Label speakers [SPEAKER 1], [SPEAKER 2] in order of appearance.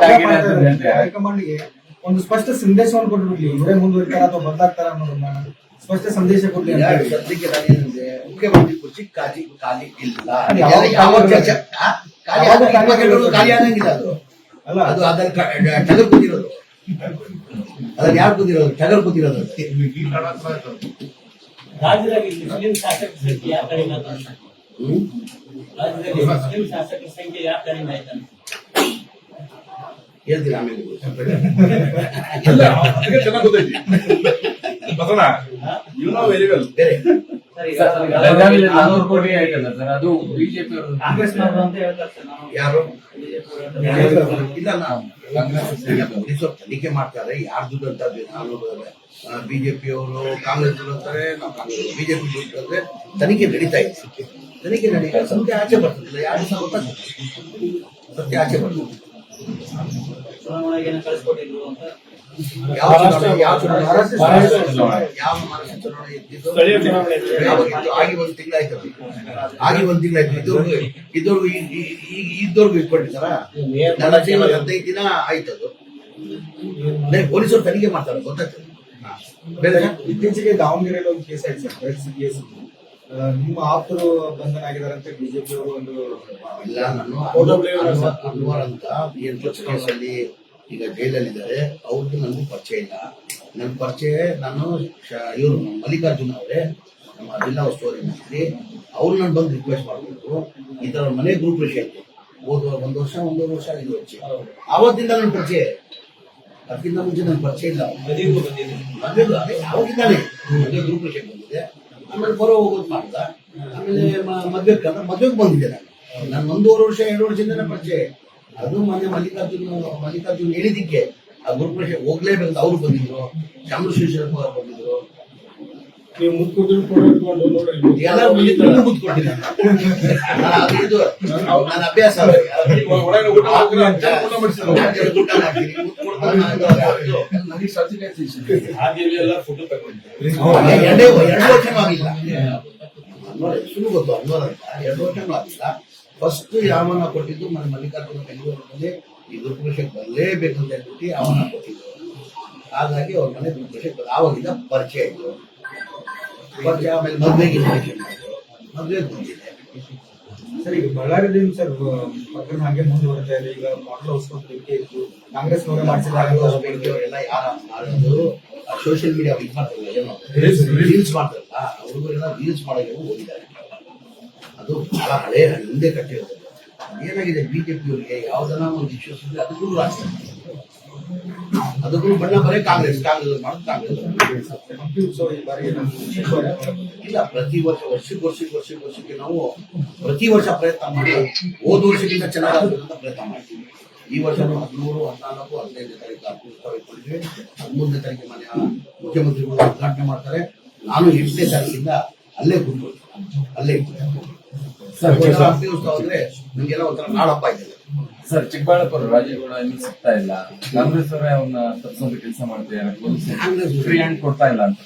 [SPEAKER 1] ಹೈಕಮಾಂಡ್ಗೆ ಒಂದು ಸ್ಪಷ್ಟ ಸಂದೇಶವನ್ನು ಕೊಟ್ಬಿಡ್ಲಿ ಇವರೇ ಮುಂದುವರಿತಾರ ಅಥವಾ ಬದಲಾಗ್ತಾರ ಅನ್ನೋದನ್ನ ಸ್ಪಷ್ಟ ಸಂದೇಶ ಕೊಡ್ಲಿ ಅಂತ
[SPEAKER 2] ಯಾರು
[SPEAKER 1] ಹೇಳಿ.
[SPEAKER 2] ಸದ್ಯಕ್ಕೆ ನಾನೇನಿದೆ ಮುಖ್ಯಮಂತ್ರಿ ಕುರ್ಚಿ ಖಾಲಿ ಖಾಲಿ ಇಲ್ಲ
[SPEAKER 1] ಅದು ಯಾವ
[SPEAKER 2] ಯಾವ
[SPEAKER 1] ಖಾಲಿ
[SPEAKER 2] ಚರ್ಚೆ ಆ? ಖಾಲಿ
[SPEAKER 1] ಯಾವಾಗ
[SPEAKER 2] ಆದ್ರೆ
[SPEAKER 1] ಖಾಲಿ
[SPEAKER 2] ಇಪ್ಪತ್ತೆರಡು ಖಾಲಿ ಆಗಂಗಿಲ್ಲ ಅದು
[SPEAKER 1] ಅಲ್ಲ
[SPEAKER 2] ಅದು ಅದನ್ನ ಟಗರ್ ಕೂತಿರೋದು ಅದನ್ನ ಯಾರು ಕೂತಿರೋದು ಟಗರ್ ಕೂತಿರೋದು ಅದು.
[SPEAKER 3] ರಾಜ್ಯದಲ್ಲಿ ಮುಸ್ಲಿಂ ಶಾಸಕರ ಸಂಖ್ಯೆ ಯಾವ ಕಡಿಮೆ ಆಯ್ತು ಅಂತ?
[SPEAKER 2] ಹ್ಮ್?
[SPEAKER 3] ರಾಜ್ಯದಲ್ಲಿ ಮುಸ್ಲಿಂ ಶಾಸಕರ ಸಂಖ್ಯೆ ಯಾವ ಕಡಿಮೆ ಆಯ್ತು ಅಂತ?
[SPEAKER 2] ಹೇಳ್ತೀನಿ ಆಮೇಲೆ?
[SPEAKER 4] ಇಲ್ಲ ಅದಕ್ಕೆ ಚೆನ್ನಾಗಿ ಗೊತ್ತೈತಿ. Basanna you know very well
[SPEAKER 2] ಬೇರೆ.
[SPEAKER 3] ಸರ್, ಈಗ
[SPEAKER 5] ಬೆಳಗಾವಿಯಲ್ಲಿ ನಾನೂರು ಕೋಟಿ ಆಯ್ತಲ್ಲ ಸರ್ ಅದು ಬಿಜೆಪಿ ಅವರು
[SPEAKER 3] ಕಾಂಗ್ರೆಸ್ನವರು ಅಂತ ಹೇಳ್ತಾರೆ
[SPEAKER 2] ಯಾರು? ಇಲ್ಲ ನಾವು ತನಿಖೆ ಮಾಡ್ತಾರೆ ಯಾರು ದುಡ್ಡು ಅಂತ ನಾನು ಬಿಜೆಪಿ ಅವರು ಕಾಂಗ್ರೆಸ್ ಅಂತಾರೆ ನಾವು ಕಾಂಗ್ರೆಸ್ ಬಿಜೆಪಿ ದುಡ್ಡು ಅಂದ್ರೆ ತನಿಖೆ ನಡೀತಾ ಇದೆ ತನಿಖೆ ನಡೀತಾ ಸತ್ಯ ಆಚೆ ಬರ್ತದಿಲ್ಲ ಯಾರು ಸಹ ಗೊತ್ತಾಗ್ತದೆ ಸತ್ಯ ಆಚೆ ಬರ್ತದೆ.
[SPEAKER 3] ಚುನಾವಣೆಗೆ ಏನೋ ಕಳಿಸ್ಕೊಟ್ಟಿದ್ರು ಅಂತ.
[SPEAKER 2] ಯಾವ ಚುನಾವಣೆ ಯಾವ ಚುನಾವಣೆ? ಯಾವ ಮಹಾರಾಷ್ಟ್ರ ಚುನಾವಣೆ? ಇದ್ದಿದ್ದು?
[SPEAKER 3] ಸ್ಥಳೀಯ
[SPEAKER 2] ಯಾವಾಗಿತ್ತು? ಆಗಿ ಒಂದು ತಿಂಗಳಾಯ್ತು ಆಗಿ ಒಂದು ತಿಂಗಳಾಯ್ತು. ಈಗ ಇದ್ದವ್ರಿಗೂ ಇಟ್ಕೊಂಡಿದ್ದಾರ? ನನ್ನ ಜೀವನ ಹದಿನೈದು ದಿನ ಆಯ್ತು ಅದು. ಪೊಲೀಸರು ತನಿಖೆ ಮಾಡ್ತಾರೆ ಗೊತ್ತಾಗ್ತದೆ.
[SPEAKER 1] ಇತ್ತೀಚೆಗೆ ದಾವಣಗೆರೆಯಲ್ಲಿ ಒಂದು ಕೇಸ್ ಆಯ್ತು ಸರ್ ಡ್ರಗ್ಸ್ ಕೇಸ್ ನಿಮ್ಮ ಆಪ್ತರು ಬಂಧನ ಆಗಿದಾರಂತೆ ಬಿಜೆಪಿ ಅವರು ಒಂದು
[SPEAKER 2] ಇಲ್ಲ ನಾನು ಅನ್ವರ್ ಅಂತ ಏನ್ ಕೇಸಲ್ಲಿ ಈಗ ಜೈಲಲ್ಲಿದ್ದಾರೆ. ಅವ್ರದ್ದು ನನಗೂ ಪರಿಚಯ ಇಲ್ಲ. ನನ್ನ ಪರಿಚಯ ನಾನು ಇವರು ಮಲ್ಲಿಕಾರ್ಜುನ್ ಅವರೇ. ನಮ್ಮ ಜಿಲ್ಲಾ ಉಸ್ತುವಾರಿ ಮಂತ್ರಿ ಅವ್ರು ನಾನು ಬಂದು ರಿಕ್ವೆಸ್ಟ್ ಮಾಡಬೇಕು ಈ ಥರ ಮನೆ ಗ್ರೂಪ್ ವಿಷಯ ಹೋದ ಒಂದು ವರ್ಷ ಒಂದೂವರೆ ವರ್ಷ ಐದು ವರ್ಷ. ಆವತ್ತಿಂದ ನನ್ನ ಪರಿಚಯ. ಅದಕ್ಕಿಂತ ಮುಂಚೆ ನನ್ನ ಪರಿಚಯ ಇಲ್ಲ.
[SPEAKER 3] ಮದುವೆಗೂ ಬಂದಿದೆ
[SPEAKER 2] ಅದೇ ಯಾವಾಗಿದ್ದಾನೆ ಮದುವೆ ಗ್ರೂಪ್ ವಿಷಯ ಬಂದಿದೆ ಆಮೇಲೆ ಬರೋ ಹೋಗೋದು ಮಾಡ್ದ. ಆಮೇಲೆ ಮದ್ವೆಗೆ ಕಂದ್ರೆ ಮದ್ವೆಗೆ ಬಂದಿದ್ದೆ ನಾನು. ನಾನು ಒಂದೂವರೆ ವರ್ಷ ಎರಡು ವರ್ಷದಿಂದ ಪರಿಚಯ. ಅದು ಮೊನ್ನೆ ಮಲ್ಲಿಕಾರ್ಜುನ ಮಲ್ಲಿಕಾರ್ಜುನ್ ಹೇಳಿದ್ದಕ್ಕೆ ಆ ಗ್ರೂಪ್ ಹೋಗ್ಲೇಬೇಕಂತ ಅವ್ರು ಬಂದಿದ್ರು.
[SPEAKER 4] ನೀವು ನೋಡಿ
[SPEAKER 2] ಎಲ್ಲ ಬಂದಿದ್ರು ನನ್ನ ಅಭ್ಯಾಸ
[SPEAKER 4] ಊಟ ಮಾಡ್ತೀರಾ?
[SPEAKER 2] ಫಸ್ಟ್ ಯಾವನ ಕೊಟ್ಟಿದ್ದು ಮನೆ ಮಲ್ಲಿಕಾರ್ಜುನ ಬೆಂಗಳೂರಿನಲ್ಲಿ ಈ ದುರ್ಪುರುಷಕ್ಕೆ ಬರಲೇಬೇಕು ಅಂತ ಹೇಳ್ಬಿಟ್ಟು ಅವನ ಕೊಟ್ಟಿದ್ದು. ಹಾಗಾಗಿ ಅವ್ರ ಮನೆ ದುರ್ಪುರುಷಕ್ಕೆ ಆವಾಗಿಂದ ಪರಿಚಯ ಇತ್ತು ಪರಿಚಯ ಆಮೇಲೆ ಮದುವೆಗೆ ಮದ್ವೆಗೆ ಬಂದಿದೆ.
[SPEAKER 1] ಸರ್ ಈಗ ಬಳ್ಳಾರಿಯಲ್ಲಿ ಸರ್ ಪ್ರಕರಣ ಹಾಗೆ ಮುಂದುವರಿತಾ ಇದೆ. ಈಗ ಮಾಡಲ್ ಹೌಸ್ ಬೇಡಿಕೆ ಇತ್ತು ಕಾಂಗ್ರೆಸ್ ನವರೇ ಮಾಡಿಸಿದಾಗ
[SPEAKER 2] ಅವರೆಲ್ಲ ಯಾರು ಮಾಡೋದು? ಸೋಷಿಯಲ್ ಮೀಡಿಯಾ ಇದು ಮಾಡ್ತಾರಲ್ಲ ಏನು ರೀಲ್ಸ್ ಮಾಡ್ತಾರಲ್ಲ ಅವ್ರಿಗೆಲ್ಲ ರೀಲ್ಸ್ ಮಾಡೋಕೆ ಹೋಗಿದ್ದಾರೆ. ಅದು ಬಹಳ ಹಳೆ ಹಿಂದೆ ಕಟ್ಟಿರೋದು. ಏನಾಗಿದೆ ಬಿಜೆಪಿಯವರಿಗೆ ಯಾವ್ದನ್ನ ಒಂದು ಇಶ್ಯೂಸ್ ಇದೆ ಅದಕ್ಕೂ ರಾಜ್ಯ ಅದಕ್ಕೂ ಬಣ್ಣ ಬರೇ ಕಾಂಗ್ರೆಸ್ ಕಾಂಗ್ರೆಸ್ ಮಾಡೋದು ಕಾಂಗ್ರೆಸ್ ಇಲ್ಲ, ಪ್ರತಿ ವರ್ಷ, ವರ್ಷಕ್ಕೆ ವರ್ಷಕ್ಕೆ ವರ್ಷಕ್ಕೆ ವರ್ಷಕ್ಕೆ ನಾವು ಪ್ರತಿ ವರ್ಷ ಪ್ರಯತ್ನ ಮಾಡಿ, ಹೋದ ವರ್ಷಕ್ಕಿಂತ ಚೆನ್ನಾಗಿರೋದ್ರಿಂದ ಪ್ರಯತ್ನ ಮಾಡ್ತೀವಿ. ಈ ವರ್ಷ ಹದಿಮೂರು, ಹದಿನಾಲ್ಕು, ಹದಿನೈದನೇ ತಾರೀಕು ಉತ್ಸವ ಇಟ್ಕೊಂಡಿದ್ವಿ. ಹದಿಮೂರನೇ ತಾರೀಕು ಮನೆ ಮುಖ್ಯಮಂತ್ರಿಗಳು ಉದ್ಘಾಟನೆ ಮಾಡ್ತಾರೆ. ನಾನು ಎಂಟನೇ ತಾರೀಕಿಂದ ಅಲ್ಲೇ ಕೂತ್ಕೊಳ್ತೀನಿ. ಅಲ್ಲೇ ಅಂದ್ರೆ ನಮ್ಗೆಲ್ಲ ಒಂಥರ ಇದೆ
[SPEAKER 5] ಸರ್ ಚಿಕ್ಕಬಳ್ಳಾಪುರ ರಾಜೇಗೌಡ ಇನ್ನೂ ಸಿಗ್ತಾ ಇಲ್ಲ? ಕಾಂಗ್ರೆಸ್ ಅವರೇ ಅವನ್ನ ತಪ್ಪಿಸೋದು ಕೆಲಸ ಮಾಡ್ತಿದ್ದಾರೆ ಫ್ರೀ ಹ್ಯಾಂಡ್ ಕೊಡ್ತಾ ಇಲ್ಲ ಅಂತ.